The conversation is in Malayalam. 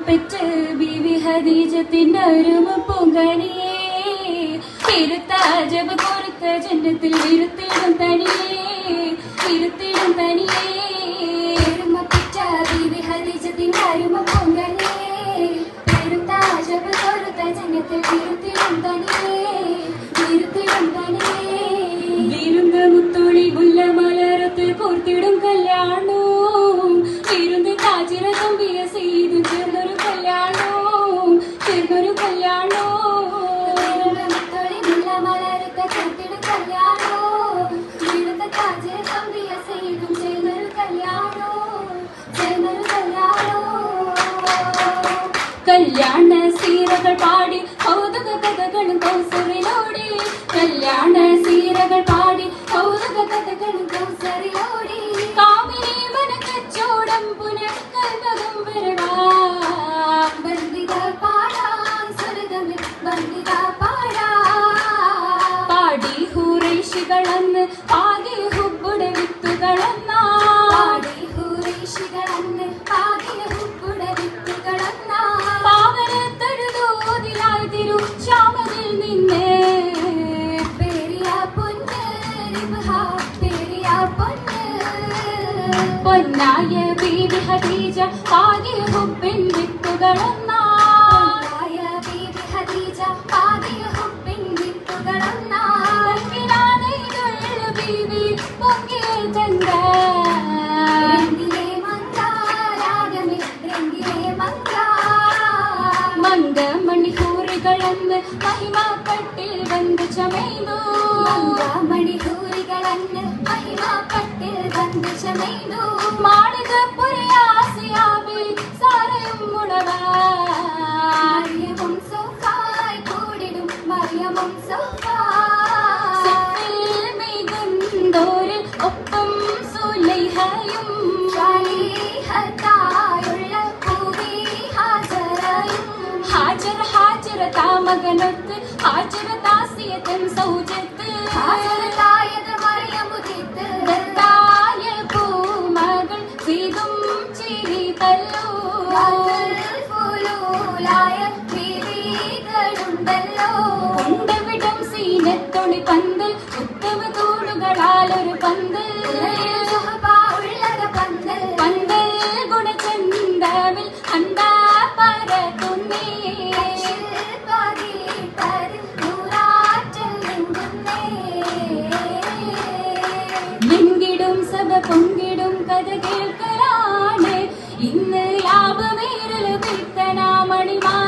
പെറ്റ ബീവി ഹദീജത്തിന്റെ അരുമ പൊങ്കണിയേ ഇരുത്ത ജബ് കൊറുത്ത ജന്നത്തിൽ ഇരുത്തിടും തനിയേ ഇരുത്തിടും തനിയേ. എരുമ ബിവി ഹദീജത്തിന്റെ അരുമ പൊങ്കണിയേ പെരുത്ത അജബ് ജന്മത്തിൽ ഇരുത്തിടും തനിയേ ഇരുത്തിടും തനിയേ. വിരുന്ന് മുത്തോളി മുല്ല മലരത്ത് കോർത്തിടും കല്യാണോ? വിരുന്ന് കല്യാണ സീരകൾ പാടി കൗതുക കഥകളും കൗസറിലോടി കല്യാണ സീരകൾ പാടി കൗതുക കഥകളും കൗസറിലോടി കാമിനി മനക്കച്ചോടം പുനഃകൽപകം വരവാ ബന്ധിത പാടാം സ്വർഗമിൽ ബന്ധിത പാടാ. പാടി പാകെ ഹുബുട പൊന്നായ ബീബി ഹദീജ പാകെ ഹുബിൻ വിത്തുകളെന്നാ പൊന്നായ ബീബി ഖദീജ പാകിയ ഹുബിൻ വിത്തുകളന്നാ പൊങ്കിലാനയിലുള്ള ബീവി പൊങ്കിയ ചന്ദ രംഗിലെ മന്ദാരാഗമേ രംഗിലെ മന്ദാ മന്ദമണിഹൂറികളെന്ന് മഹിമപ്പെട്ടിൽ വന്ന് ചമയുന്നു. ಗಂಗಾಮಣಿ ಗೂರಿಗಳನ್ನ ಮಹಿಮ ಪಟ್ಟಿಲ್ ಬಂದಿಶಮೇನು ಮಾಡಿದ ಪುರಿಯ ಆಸೆಯಾವಿ சாரையும் உணவாரியமும் சோக்காய் கூடிடும் மரியமும் சோக்காய் மிகுந்தோரில் ஒப்பம் சுலைகையும் ஹாஜர் ஹாஜர் தா ஹாஜர் தாசியத்தின் சௌஜத்து ഫുലൂലായ ബീവികളുണ്ടല്ലോ കൊണ്ടുവിടും സീനത്തൊളി പന്തൽ ഉത്തമ തൂണുകളാൽ ഒരു പന്തൽ ഉള്ളത് പന്തൽ പന്തൽ மணி மா